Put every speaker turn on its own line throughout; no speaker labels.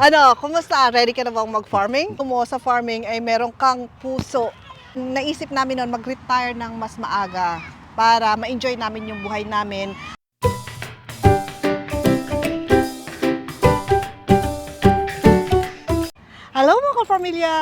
Ano, kumusta? Ready ka na bang mag-farming? Mo sa farming ay meron kang puso. Naisip namin noon mag-retire ng mas maaga para ma-enjoy namin yung buhay namin. Hello mga kapamilya!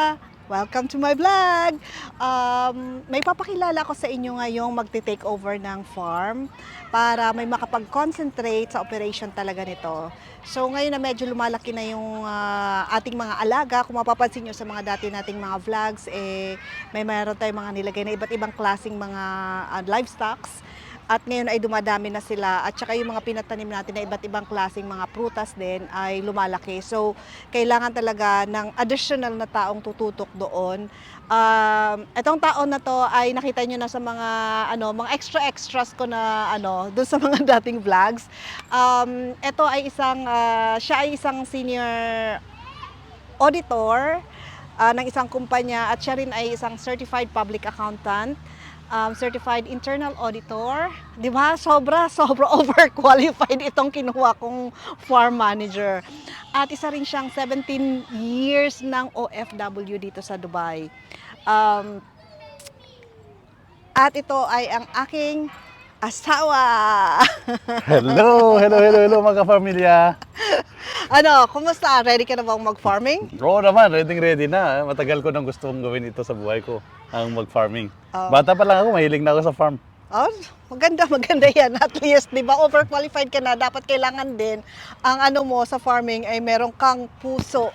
Welcome to my vlog! Um, may papakilala ko sa inyo ngayong magte-take over ng farm para may makapag-concentrate sa operation talaga nito. So ngayon na medyo lumalaki na yung ah, ating mga alaga, kung mapapansin nyo sa mga dati nating mga vlogs, eh, may mayroon tayong mga nilagay na iba't ibang klasing mga ah, livestocks. At ngayon ay dumadami na sila at saka yung mga pinatanim natin na iba't ibang klaseng mga prutas din ay lumalaki. So, kailangan talaga ng additional na taong tututok doon. Um, itong taon na to ay nakita nyo na sa mga ano, mga extra extras ko na ano, doon sa mga dating vlogs. Um, ito ay isang ah, siya ay isang senior auditor ah, ng isang kumpanya at siya rin ay isang certified public accountant um, certified internal auditor. Di ba? Sobra, sobra overqualified itong kinuha kong farm manager. At isa rin siyang 17 years ng OFW dito sa Dubai. Um, at ito ay ang aking asawa.
Hello, hello, hello, hello mga kapamilya.
ano, kumusta? Ready ka na bang mag-farming?
Oo naman, ready ready na. Matagal ko nang gustong gawin ito sa buhay ko, ang mag-farming.
Oh.
Bata pa lang ako, mahilig na ako sa farm.
Oh, maganda, maganda yan. At least, di ba, overqualified ka na. Dapat kailangan din, ang ano mo sa farming ay meron kang puso.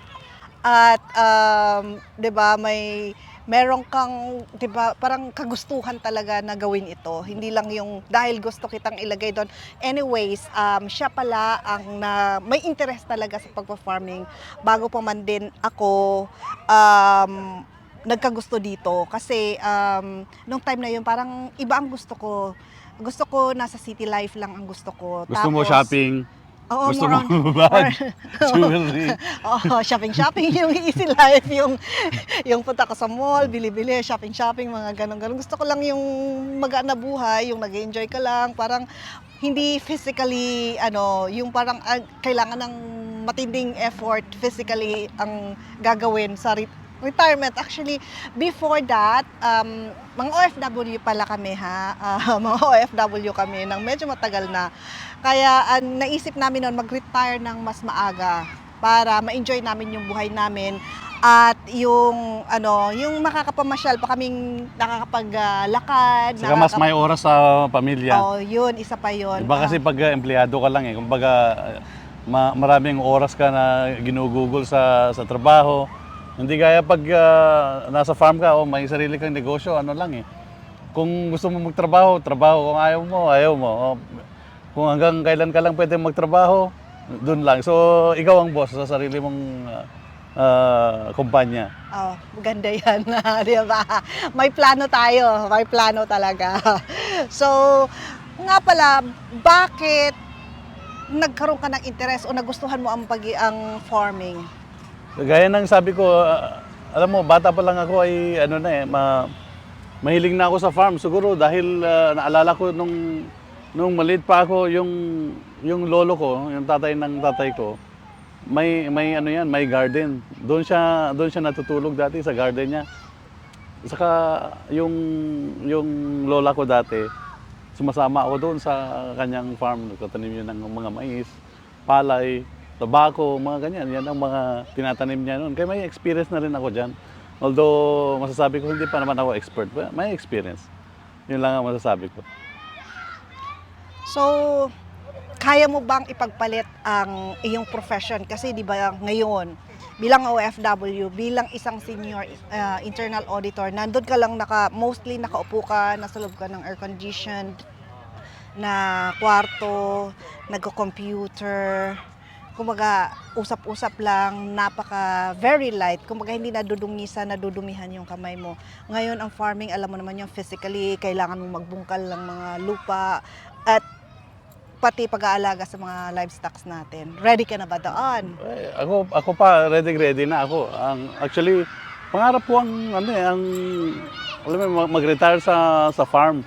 At, um, di ba, may, meron kang, di ba, parang kagustuhan talaga na gawin ito. Hindi lang yung dahil gusto kitang ilagay doon. Anyways, um, siya pala ang na, may interest talaga sa pagpa-farming. Bago pa man din ako, um, nagkagusto dito kasi um, nung time na yun parang iba ang gusto ko. Gusto ko nasa city life lang ang gusto ko.
Gusto mo
Tapos-
shopping,
Oo,
gusto
more
mo
more-
jewelry.
Oo, shopping shopping yung easy life yung yung punta ko sa mall, bili-bili, shopping shopping, mga ganun ganun. Gusto ko lang yung magaan na buhay, yung nag-enjoy ka lang, parang hindi physically ano, yung parang ah, kailangan ng matinding effort physically ang gagawin sa retirement. Actually, before that, um, mga OFW pala kami ha. Ah, mga OFW kami ng medyo matagal na. Kaya ah, naisip namin noon mag-retire ng mas maaga para ma-enjoy namin yung buhay namin at yung ano yung makakapamasyal pa kaming nakakapaglakad
Saka mas may oras sa pamilya.
oh yun isa pa yun
Iba kasi
Ah,
pag uh, empleyado ka lang eh, kumbaga uh, ma- maraming oras ka na ginugugol sa sa trabaho. Hindi gaya pag uh, nasa farm ka, oh, may sarili kang negosyo, ano lang eh. Kung gusto mo magtrabaho, trabaho. Kung ayaw mo, ayaw mo. Oh, kung hanggang kailan ka lang pwede magtrabaho, doon lang. So, ikaw ang boss sa sarili mong uh, uh, kumpanya.
Oh, maganda yan, di ba? May plano tayo, may plano talaga. So, nga pala, bakit nagkaroon ka ng interest o nagustuhan mo ang pagi ang farming?
Gaya ng sabi ko, ah, alam mo, bata pa lang ako ay ano na eh, ma, mahiling na ako sa farm. Siguro dahil ah, naalala ko nung, nung maliit pa ako, yung, yung lolo ko, yung tatay ng tatay ko, may, may ano yan, may garden. Doon siya, doon siya natutulog dati sa garden niya. Saka yung, yung lola ko dati, sumasama ako doon sa kanyang farm. Nagtatanim yun ng mga mais, palay, tabako, mga ganyan. Yan ang mga tinatanim niya noon. Kaya may experience na rin ako dyan. Although masasabi ko hindi pa naman ako expert, may experience. Yun lang ang masasabi ko.
So, kaya mo bang ipagpalit ang iyong profession? Kasi di ba ngayon, bilang OFW, bilang isang senior uh, internal auditor, nandun ka lang naka, mostly nakaupo ka, nasa loob ka ng air-conditioned na kwarto, nagko-computer, kumbaga usap-usap lang, napaka very light, kumbaga hindi nadudungisan, nadudumihan yung kamay mo. Ngayon ang farming, alam mo naman yung physically, kailangan mong magbungkal ng mga lupa at pati pag-aalaga sa mga livestock natin. Ready ka na ba doon?
Eh, ako ako pa ready ready na ako. Ang actually pangarap ko ang ano eh, ang alam mo mag- mag-retire sa sa farm.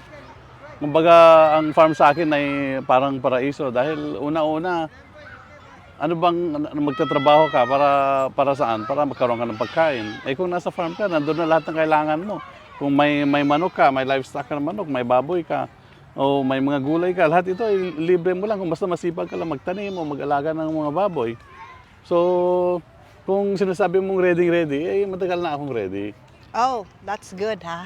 Kumbaga ang farm sa akin ay parang paraiso dahil una-una ano bang ano, magtatrabaho ka para para saan? Para magkaroon ka ng pagkain. Eh kung nasa farm ka, nandun na lahat ng kailangan mo. Kung may may manok ka, may livestock ka ng manok, may baboy ka, o may mga gulay ka, lahat ito ay libre mo lang kung basta masipag ka lang magtanim o mag-alaga ng mga baboy. So, kung sinasabi mong ready ready, eh matagal na akong ready.
Oh, that's good ha.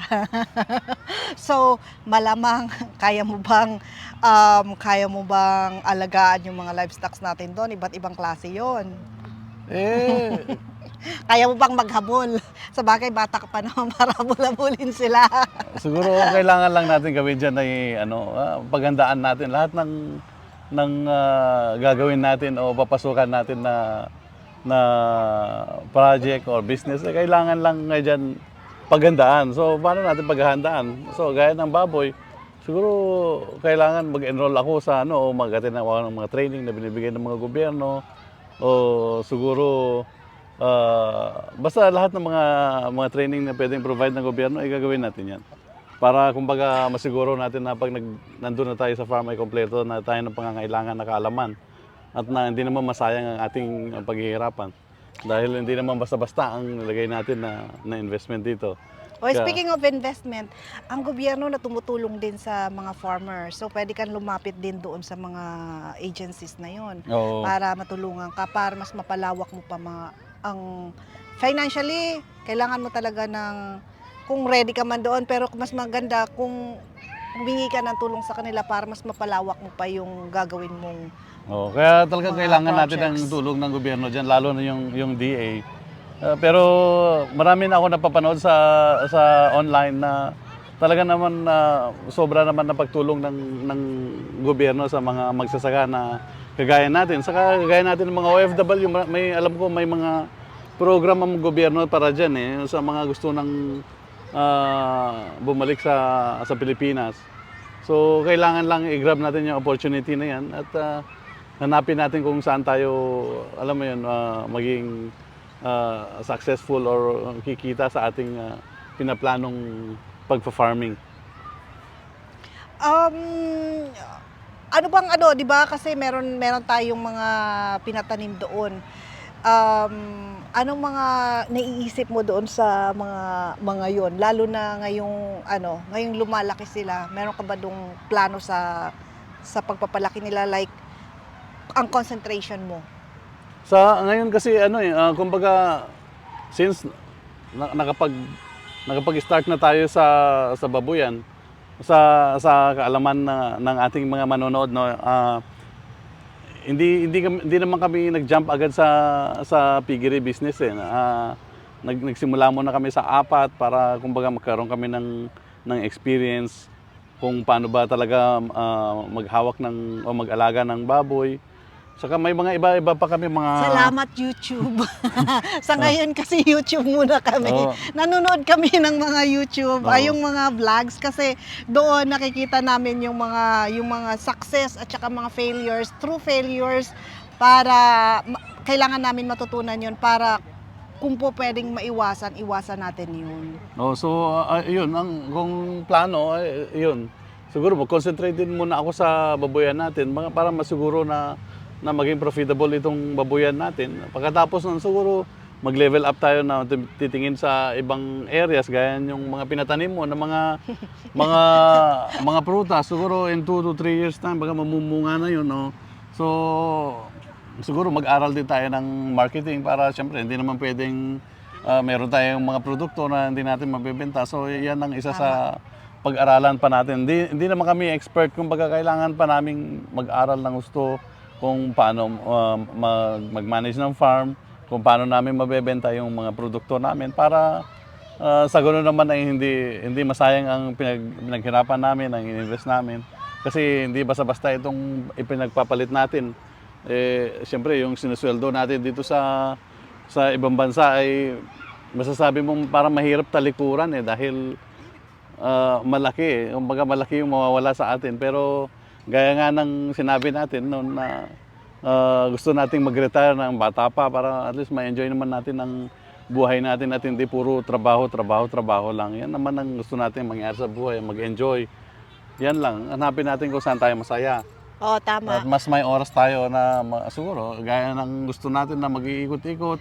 so, malamang kaya mo bang um, kaya mo bang alagaan yung mga livestocks natin doon? Iba't ibang klase 'yon.
Eh,
Kaya mo bang maghabol? Sa bagay, bata ka pa naman para habol-habulin sila.
Siguro ang kailangan lang natin gawin diyan ay ano, ah, paghandaan natin lahat ng ng ah, gagawin natin o papasukan natin na na project or business, eh, kailangan lang nga dyan paghandaan. So, paano natin paghahandaan? So, gaya ng baboy, siguro kailangan mag-enroll ako sa ano, o mag-attend ng mga training na binibigay ng mga gobyerno o siguro ah, basta lahat ng mga mga training na pwedeng provide ng gobyerno ay gagawin natin yan. Para kumbaga masiguro natin na pag nag, nandun na tayo sa farm ay kompleto na tayo ng pangangailangan na kaalaman at na hindi naman masayang ang ating uh, paghihirapan. Dahil hindi naman basta-basta ang nilagay natin na, na investment dito.
O speaking of investment, ang gobyerno na tumutulong din sa mga farmers. So pwede kang lumapit din doon sa mga agencies na 'yon
Oo.
para matulungan ka para mas mapalawak mo pa mga ang financially kailangan mo talaga ng kung ready ka man doon pero mas maganda kung humingi ka ng tulong sa kanila para mas mapalawak mo pa yung gagawin mong
Oo, kaya talagang
Mga
kailangan natin ng
projects.
tulong ng gobyerno dyan, lalo na yung, yung DA. Uh, pero marami na ako napapanood sa, sa online na talaga naman na sobra naman na pagtulong ng, ng gobyerno sa mga magsasaka na kagaya natin. Saka kagaya natin ng mga OFW, ma- may, alam ko may mga program ang gobyerno para dyan eh, sa mga gusto ng ah, bumalik sa, sa Pilipinas. So, kailangan lang i-grab natin yung opportunity na yan at ah, hanapin natin kung saan tayo, alam mo yun, ah, maging ah, successful or kikita sa ating ah, pinaplanong pagpa-farming.
Um, ano bang ano, 'di ba? Kasi meron meron tayong mga pinatanim doon. Um, anong mga naiisip mo doon sa mga mga 'yon? Lalo na ngayong ano, ngayong lumalaki sila. Meron ka ba dong plano sa sa pagpapalaki nila like ang concentration mo?
Sa ngayon kasi ano eh, ah, kumbaga since na, nakapag nakapag-start na tayo sa sa babuyan sa sa kaalaman na, ng ating mga manonood no ah, hindi hindi kami- hindi naman kami nag-jump agad sa sa piggery business eh. Ah, nag, nagsimula muna kami sa apat para kumbaga magkaroon kami ng ng experience kung paano ba talaga ah, maghawak ng o mag-alaga ng baboy. Saka may mga iba-iba pa kami mga
Salamat YouTube. sa ngayon kasi YouTube muna kami.
Oo.
Nanonood kami ng mga YouTube,
Oo.
ay yung mga vlogs kasi doon nakikita namin yung mga yung mga success at saka mga failures, true failures para kailangan namin matutunan yun para kung po pwedeng maiwasan, iwasan natin yun.
Oh, so uh, yun ang kung plano ay yun. Siguro mag-concentrate din muna ako sa baboyan natin para masiguro na na maging profitable itong baboyan natin. Pagkatapos nun siguro mag-level up tayo na tit- titingin sa ibang areas gaya yung mga pinatanim mo na mga mga mga prutas siguro in 2 to 3 years time baka mamumunga na yun no. So siguro mag-aral din tayo ng marketing para siyempre hindi naman pwedeng ah, meron tayong mga produkto na hindi natin mabebenta. So yan ang isa sa pag-aralan pa natin. Hindi, hindi naman kami expert kung baga kailangan pa naming mag-aral ng gusto kung paano mag, mag-manage ng farm, kung paano namin mabebenta yung mga produkto namin para ah, sa ganoon naman ay hindi hindi masayang ang pinag, pinaghirapan namin, ang ininvest namin. Kasi hindi basta-basta itong ipinagpapalit natin. Eh, siyempre, yung sinusweldo natin dito sa sa ibang bansa ay masasabi mong parang mahirap talikuran eh dahil ah, malaki. Kumbaga malaki yung mawawala sa atin. Pero gaya nga ng sinabi natin noon na ah, gusto nating mag-retire ng bata pa para at least ma-enjoy naman natin ang buhay natin at hindi puro trabaho, trabaho, trabaho lang. Yan naman ang gusto natin mangyari sa buhay, mag-enjoy. Yan lang. Hanapin natin kung saan tayo masaya.
Oo, tama.
At mas may oras tayo na siguro, gaya ng gusto natin na mag-iikot-ikot.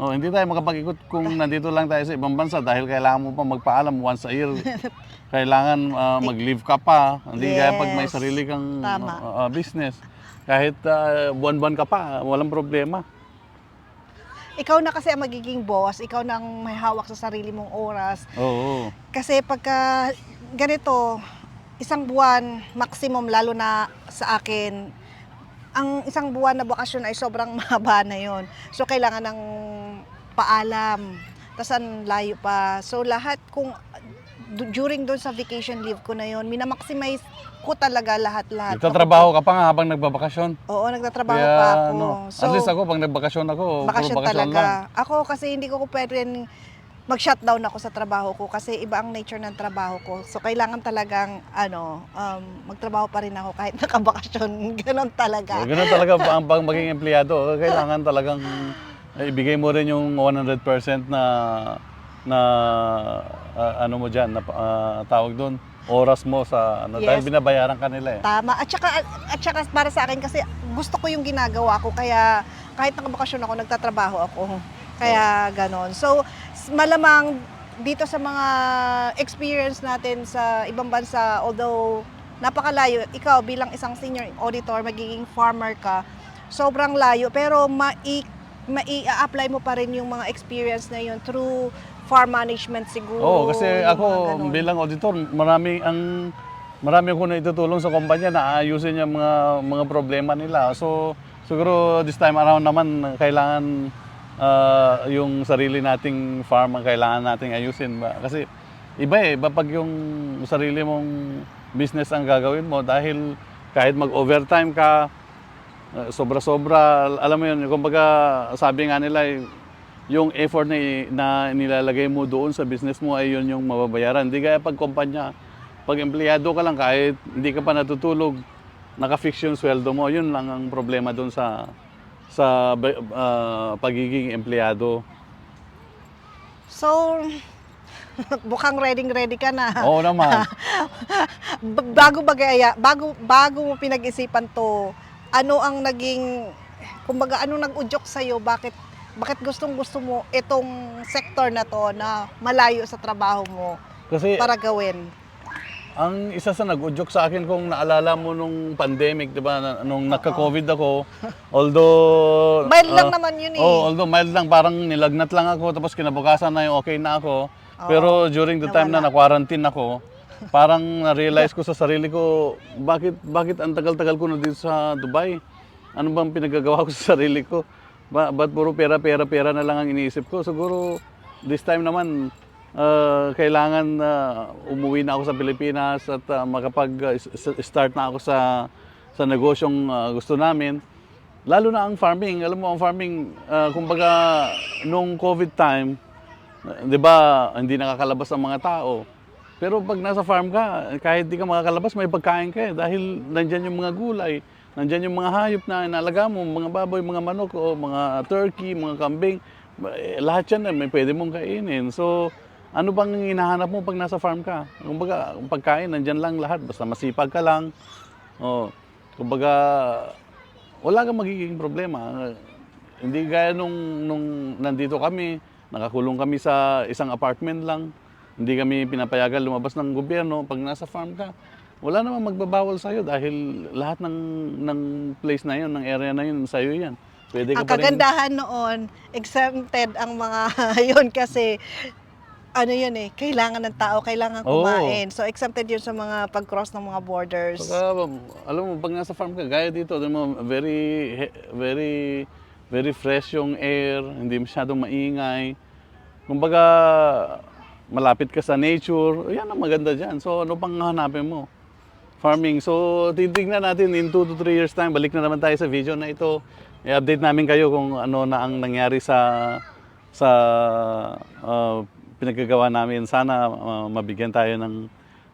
Oh, hindi tayo makapag-ikot kung nandito lang tayo sa ibang bansa dahil kailangan mo pa magpaalam once a year. kailangan ah, mag-leave ka pa. Hindi kaya pag may
Yes.
sarili kang ah, ah, business. Kahit ah, buwan-buwan ka pa, walang problema.
Ikaw na kasi ang magiging boss, ikaw na ang may hawak sa sarili mong oras.
Oo.
Kasi pagka ganito, isang buwan maximum lalo na sa akin, ang isang buwan na bakasyon ay sobrang mahaba na yon. So kailangan ng paalam. Tapos ang layo pa. So lahat kung du- during doon sa vacation leave ko na yon, minamaximize ko talaga lahat-lahat.
Nagtatrabaho ka pa nga habang nagbabakasyon.
Oo, nagtatrabaho
Kaya,
pa ako.
ano,
So,
at least ako, pag nagbakasyon ako,
bakasyon
bakasyon
talaga.
lang.
Ako kasi hindi ko pwede mag-shutdown ako sa trabaho ko kasi iba ang nature ng trabaho ko. So kailangan talagang ano, um, magtrabaho pa rin ako kahit nakabakasyon. Ganon talaga.
Oh, ganun talaga ang pag maging empleyado. Kailangan talagang ibigay mo rin yung 100% na na ah, ano mo diyan na ah, tawag doon oras mo sa ano dahil
Yes.
binabayaran ka nila eh.
Tama. At saka, at saka para sa akin kasi gusto ko yung ginagawa ko kaya kahit nakabakasyon ako, nagtatrabaho ako. Kaya ganon. So, malamang dito sa mga experience natin sa ibang bansa, although napakalayo, ikaw bilang isang senior auditor, magiging farmer ka, sobrang layo, pero mai mai-apply mo pa rin yung mga experience na yun through farm management siguro.
Oo, kasi
yung
ako
mga
bilang auditor, marami ang marami ako na itutulong sa kumpanya na ayusin yung mga mga problema nila. So siguro this time around naman kailangan ah, yung sarili nating farm ang kailangan nating ayusin ba kasi iba eh, iba pag yung sarili mong business ang gagawin mo dahil kahit mag-overtime ka, Uh, sobra-sobra, alam mo yun, kumbaga sabi nga nila, eh, yung effort na, na nilalagay mo doon sa business mo ay yun yung mababayaran. Hindi kaya pag kumpanya, pag empleyado ka lang kahit hindi ka pa natutulog, naka-fix yung sweldo mo, yun lang ang problema doon sa sa ah, pagiging empleyado.
So, mukhang ready-ready ka na.
Oo naman.
Bago bagaya, bago bago mo pinag-isipan 'to, ano ang naging kumbaga ano nag-udyok sa bakit bakit gustong-gusto mo itong sector na 'to na malayo sa trabaho mo
Kasi
para gawin?
Ang isa sa nag-udyok sa akin kung naalala mo nung pandemic, 'di ba, nung nagka-COVID ako, although
Mild lang
ah,
naman yun eh.
Oh, although mild lang, parang nilagnat lang ako tapos kinabukasan na yung okay na ako. Pero during the time na na-quarantine ako, parang na-realize ko sa sarili ko, bakit bakit ang tagal-tagal ko na dito sa Dubai? Ano bang pinagagawa ko sa sarili ko? Ba, ba't puro pera, pera, pera na lang ang iniisip ko? Siguro this time naman, ah, kailangan na umuwi na ako sa Pilipinas at ah, makapag-start na ako sa sa negosyong ah, gusto namin. Lalo na ang farming. Alam mo, ang farming, ah, kumbaga, nung COVID time, ah, di ba, hindi nakakalabas ang mga tao. Pero pag nasa farm ka, kahit di ka makakalabas, may pagkain ka eh. Dahil nandyan yung mga gulay, nandyan yung mga hayop na inalaga mo, mga baboy, mga manok, o mga turkey, mga kambing. Eh, lahat yan eh, may pwede mong kainin. So, ano bang hinahanap mo pag nasa farm ka? Kumbaga, ang pagkain, nandyan lang lahat. Basta masipag ka lang. Oh, kumbaga, wala kang magiging problema. Hindi gaya nung, nung nandito kami, nakakulong kami sa isang apartment lang. Hindi kami pinapayagan lumabas ng gobyerno. Pag nasa farm ka, wala namang magbabawal sa'yo dahil lahat ng, ng place na yun, ng area na yun, sa'yo yan. Pwede ka
Ang
pa rin-
kagandahan noon, exempted ang mga yun kasi ano yun eh, kailangan ng tao, kailangan kumain. So exempted yun sa mga pag-cross ng mga borders.
Saka, alam mo, pag nasa farm ka, gaya dito, alam mo, very, very, very fresh yung air, hindi masyadong maingay. Kumbaga, malapit ka sa nature, yan ang maganda dyan. So, ano pang hanapin mo? Farming. So, titignan natin in 2 to 3 years time, balik na naman tayo sa video na ito. I-update namin kayo kung ano na ang nangyari sa sa uh, pinagkagawa namin. Sana uh, mabigyan tayo ng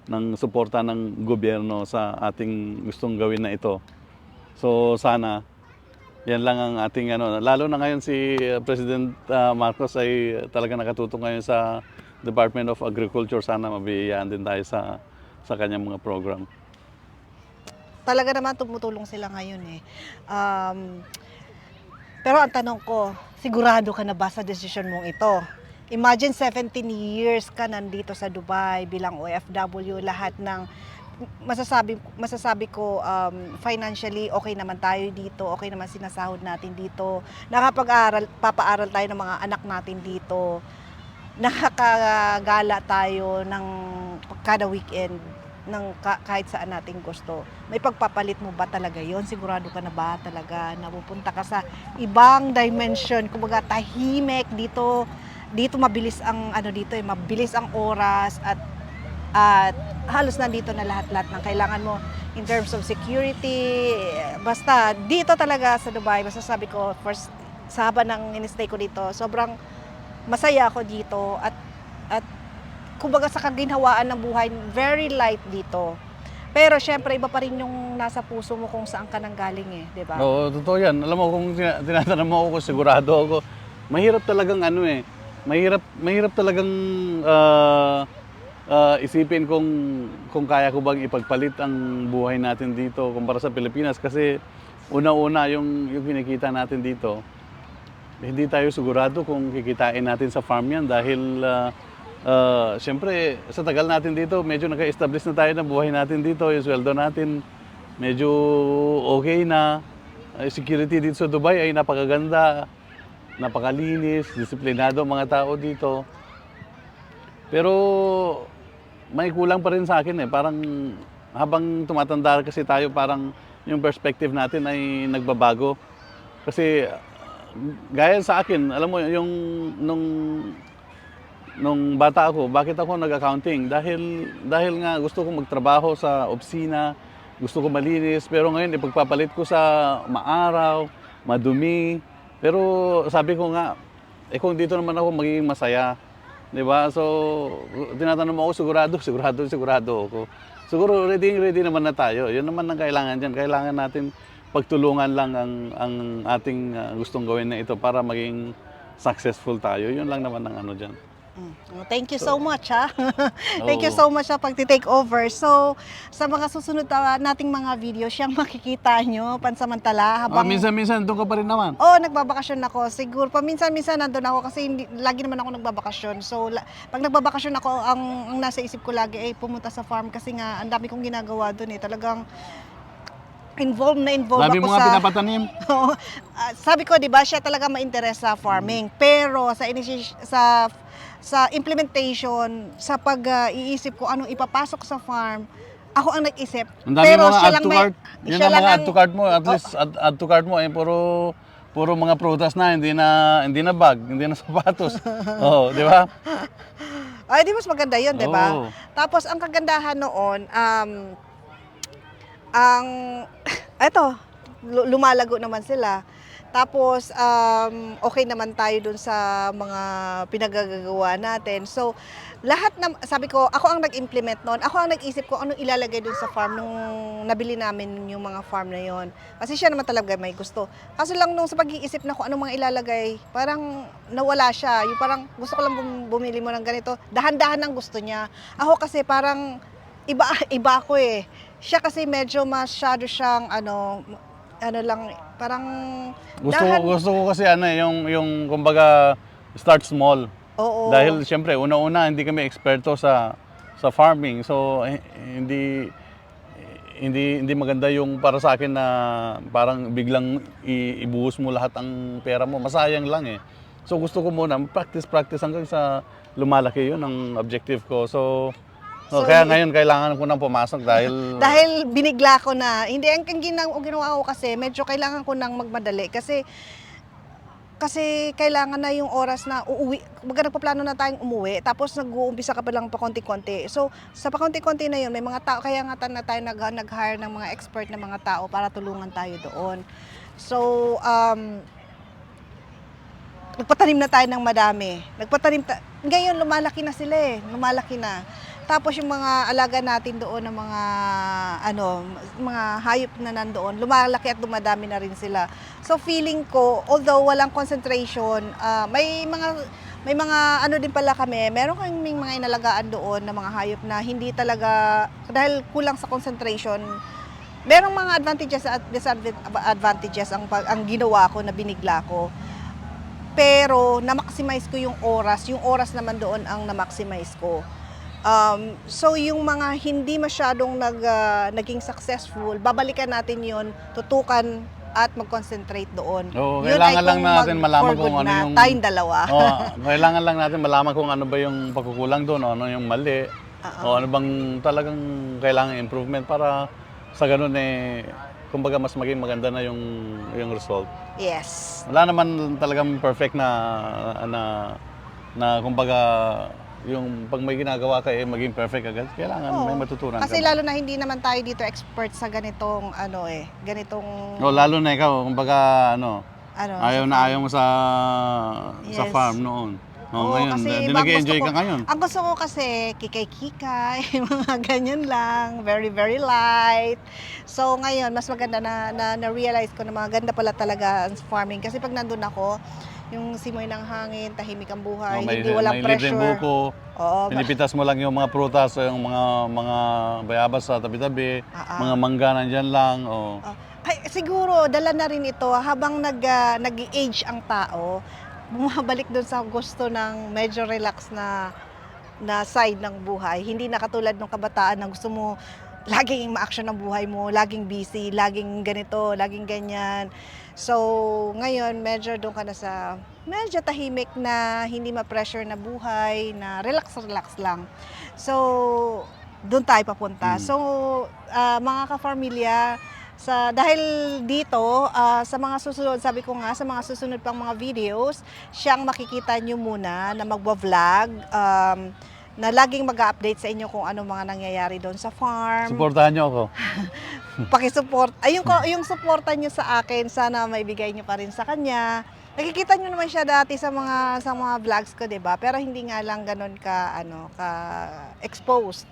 ng suporta ng gobyerno sa ating gustong gawin na ito. So sana yan lang ang ating ano, lalo na ngayon si uh, President uh, Marcos ay talaga nakatutok ngayon sa Department of Agriculture. Sana mabiyayaan din tayo sa sa kanyang mga program.
talaga naman tumutulong sila ngayon eh. Um, pero ang tanong ko, sigurado ka na ba sa desisyon mong ito? Imagine 17 years ka nandito sa Dubai bilang OFW, lahat ng masasabi masasabi ko um, financially okay naman tayo dito, okay naman sinasahod natin dito. Nakapag-aral, papaaral tayo ng mga anak natin dito. Nakakagala tayo ng kada weekend ng ka- kahit saan natin gusto. May pagpapalit mo ba talaga yon? Sigurado ka na ba talaga na pupunta ka sa ibang dimension? Kumbaga tahimik dito. Dito mabilis ang ano dito eh, mabilis ang oras at at halos nandito na lahat-lahat ng kailangan mo in terms of security. Basta dito talaga sa Dubai, masasabi ko first sa haba ng in-stay ko dito, sobrang masaya ako dito at at kumbaga sa kaginhawaan ng buhay, very light dito. Pero syempre iba pa rin yung nasa puso mo kung saan ka nang galing eh, 'di ba?
Oo, totoo yan. Alam mo, kung tina- tinatanong mo ako, sigurado ako, mahirap talagang ano eh, mahirap, mahirap talagang ah, ah, isipin kung, kung kaya ko bang ipagpalit ang buhay natin dito kumpara sa Pilipinas kasi una-una yung, yung kinikita natin dito, hindi tayo sigurado kung kikitain natin sa farm yan dahil ah, ah, siyempre sa tagal natin dito medyo naka-establish na tayo na buhay natin dito, yung sweldo natin medyo okay na. Ay, security dito sa Dubai ay napakaganda, napakalinis, disiplinado mga tao dito. Pero may kulang pa rin sa akin eh. Parang habang tumatanda kasi tayo, parang yung perspective natin ay nagbabago. Kasi uh, gaya sa akin, alam mo yung nung nung bata ako, bakit ako nag-accounting? Dahil dahil nga gusto ko magtrabaho sa opisina, gusto ko malinis, pero ngayon ipagpapalit ko sa maaraw, madumi. Pero sabi ko nga, eh kung dito naman ako magiging masaya, 'di ba? So, tinatanong mo ako sigurado, sigurado, sigurado ako. Siguro ready ready naman na tayo. 'Yun naman ang kailangan diyan. Kailangan natin pagtulungan lang ang ang ating uh, gustong gawin na ito para maging successful tayo. 'Yun lang naman ang ano diyan.
Mm. Oh, Thank you so much ha. Thank you
Oo.
so much sa pagti-take over. So, sa mga susunod na nating mga video, siyang makikita nyo pansamantala
Oh,
habang
minsan-minsan doon ka pa rin naman.
Oh, nagbabakasyon ako. Siguro paminsan-minsan nandun ako kasi hindi, lagi naman ako nagbabakasyon. So, la, pag nagbabakasyon ako, ang, ang nasa isip ko lagi ay pumunta sa farm kasi nga ang dami kong ginagawa doon eh. Talagang involved na involved
Dami
ako
mo nga
sa
pinapatanim.
Oo. Ah, sabi ko 'di ba, siya talaga ma-interest sa farming. Pero sa sa sa implementation, sa pag-iisip ko anong ipapasok sa farm, ako ang nag-isip.
Ang dami
Pero
mga
siya
add
lang
to
may-
cart. Yun ang
lang
mga
ang-
add to cart mo. At least add, add to cart mo eh puro puro mga prutas na, hindi na hindi na bag, hindi na sapatos. Oo, di ba?
Ay, di mas maganda 'yon, 'di ba?
Oo.
Tapos ang kagandahan noon, um, ang, eto, lu- lumalago naman sila. Tapos, um, okay naman tayo dun sa mga pinagagagawa natin. So, lahat na, sabi ko, ako ang nag-implement noon. Ako ang nag-isip ko anong ilalagay dun sa farm nung nabili namin yung mga farm na yon. Kasi siya naman talaga may gusto. Kaso lang nung sa pag-iisip na kung anong mga ilalagay, parang nawala siya. Yung parang gusto ko lang bum- bumili mo ng ganito. Dahan-dahan ang gusto niya. Ako kasi parang iba iba ako eh. Siya kasi medyo masyado siyang ano ano lang parang
Gusto ko,
dahan-
gusto ko kasi ano eh, yung yung kumbaga start small.
Oo.
Dahil siyempre una-una hindi kami eksperto sa sa farming. So eh, hindi hindi hindi maganda yung para sa akin na parang biglang i- ibuhos mo lahat ang pera mo. Masayang lang eh. So gusto ko muna practice practice hanggang sa lumalaki yun ang objective ko. So,
So,
kaya ngayon kailangan ko nang pumasok dahil
Dahil binigla ko na. Hindi, ang, ang ginawa, ko kasi, medyo kailangan ko nang magmadali. Kasi, kasi kailangan na yung oras na uuwi. Kumbaga nagpaplano na tayong umuwi. Tapos nag-uumpisa ka pa lang pa konti-konti. So, sa pa konti-konti na yun, may mga tao, kaya nga ta- na tayo nag, nag-hire ng mga expert na mga tao para tulungan tayo doon. So, um, nagpatanim na tayo ng madami. Nagpatanim ta- ngayon lumalaki na sila eh, lumalaki na. Tapos yung mga alaga natin doon ng mga ano, mga hayop na nandoon, lumalaki at dumadami na rin sila. So feeling ko, although walang concentration, ah, may mga may mga ano din pala kami, meron kaming mga inalagaan doon na mga hayop na hindi talaga dahil kulang sa concentration, merong mga advantages at disadvantages ang, ang ginawa ko na binigla ko. Pero na-maximize ko yung oras. Yung oras naman doon ang na-maximize ko. Um, so yung mga hindi masyadong nag, ah, naging successful, babalikan natin yon tutukan at mag-concentrate doon.
Oo,
Yun
kailangan lang natin malaman kung ano yung-
Tayong dalawa.
Oo, kailangan lang natin malaman kung ano ba yung pagkukulang doon, ano yung mali,
Oo.
o ano bang talagang kailangan improvement para sa ganun eh, kumbaga mas maging maganda na yung, yung result.
Yes.
Wala naman talagang perfect na, na, na kumbaga, yung pag may ginagawa ka eh, maging perfect agad, kailangan
Oo.
may matutunan
Kasi
ka.
lalo na hindi naman tayo dito expert sa ganitong ano eh, ganitong
O, lalo na ikaw, kumbaga, ano,
ano.
ayaw
sa
na ayaw mo sa, sa
Yes.
farm noon.
Oo,
ngayon,
kasi
di nag-enjoy
gusto
ka
ko-
ngayon.
Ang gusto ko kasi kikay-kikay, mga ganyan lang, very very light. So ngayon mas maganda na na, na-realize ko na maganda pala talaga ang farming kasi pag nandun ako, yung simoy ng hangin, tahimik ang buhay,
O, may,
hindi walang
may libreng
pressure.
buko,
Oo,
pinipitas mo lang yung mga prutas, yung mga mga bayabas sa tabi-tabi,
Ah, ah.
mga mangga nandyan lang. O,
Ay, siguro dala na rin ito habang nag ah, nag-age ang tao, bumabalik doon sa gusto ng medyo relax na na side ng buhay. Hindi na katulad ng kabataan na gusto mo laging ma-action ng buhay mo, laging busy, laging ganito, laging ganyan. So, ngayon medyo doon ka na sa medyo tahimik na hindi ma-pressure na buhay, na relax-relax lang. So, doon tayo papunta.
Mm.
So, ah, mga ka-familia, sa dahil dito ah, sa mga susunod sabi ko nga sa mga susunod pang mga videos siyang makikita nyo muna na magwa-vlog um, na laging mag-update sa inyo kung ano mga nangyayari doon sa farm.
Supportahan nyo ako.
pakisupport. Ayun ko yung suporta niyo sa akin sana maibigay niyo pa rin sa kanya. Nakikita niyo naman siya dati sa mga sa mga vlogs ko 'di ba? Pero hindi nga lang ganun ka ano ka exposed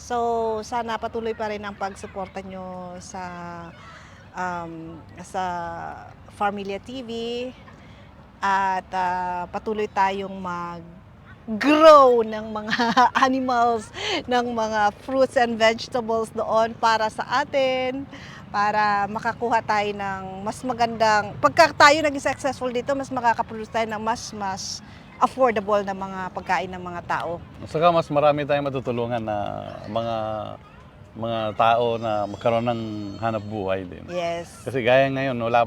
so sana patuloy pa rin ang pagsuporta niyo sa um, sa Farmilia TV at ah, patuloy tayong mag grow ng mga animals, ng mga fruits and vegetables doon para sa atin, para makakuha tayo ng mas magandang, pagka tayo naging successful dito, mas makakaproduce tayo ng mas, mas affordable na mga pagkain ng mga tao.
Saka mas marami tayong matutulungan na mga mga tao na magkaroon ng hanap buhay din.
Yes.
Kasi gaya ngayon, wala,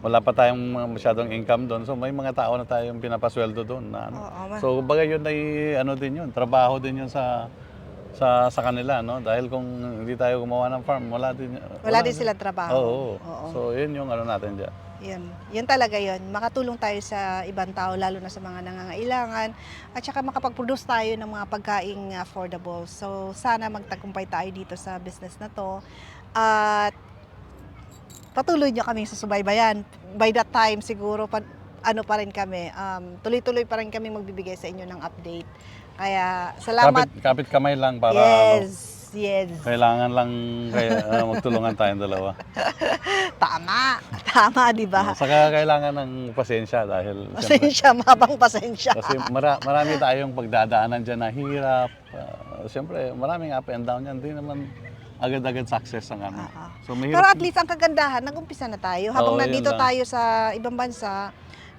wala pa tayong masyadong income doon. So may mga tao na tayong pinapasweldo doon. Na, ano.
Oo, ma-
So kumbaga yun ay ano din yun, trabaho din yun sa sa sa kanila, no? Dahil kung hindi tayo gumawa ng farm, wala din
wala din silang trabaho.
Oo.
Oo.
So yun yung ano natin diyan.
Yun. Yun talaga yun. Makatulong tayo sa ibang tao, lalo na sa mga nangangailangan. At saka makapag-produce tayo ng mga pagkaing affordable. So, sana magtagumpay tayo dito sa business na to. At patuloy nyo kami sa subaybayan. By that time, siguro, pa, ano pa rin kami, um, tuloy-tuloy pa rin kami magbibigay sa inyo ng update. Kaya, salamat.
Kapit, kapit kamay lang para ano,
yes, yes.
kailangan lang kaya, ano, magtulungan tayong dalawa.
Tama. Tama, di ba?
Saka kailangan ng pasensya dahil siyempre,
Pasensya, mabang pasensya.
kasi mara, marami tayong pagdadaanan dyan na hirap. Ah, siyempre, maraming up and down yan. Hindi naman agad-agad success ang ano.
Oo.
So
Pero
mahirap.
at least ang kagandahan, nag-umpisa na tayo. Habang
Oo, yun
nandito
lang.
tayo sa ibang bansa,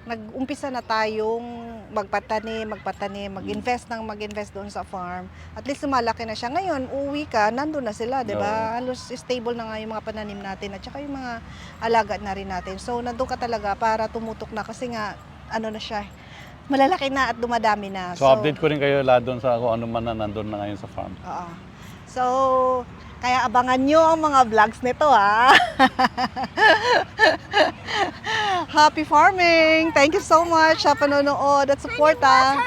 nag-umpisa na tayong magpatanim, magpatanim, mag-invest ng mag-invest doon sa farm. At least lumalaki na siya. Ngayon, uwi ka, nandun na sila, di ba? Halos stable na nga yung mga pananim natin at saka yung mga alaga na rin natin. So, nandun ka talaga para tumutok na kasi nga, ano na siya, malalaki na at dumadami na.
So, update ko rin kayo lahat doon sa kung ano man na nandun na ngayon sa farm.
Oo. So, kaya abangan nyo ang mga vlogs nito ha. Happy farming! Thank you so much sa panonood at support ha.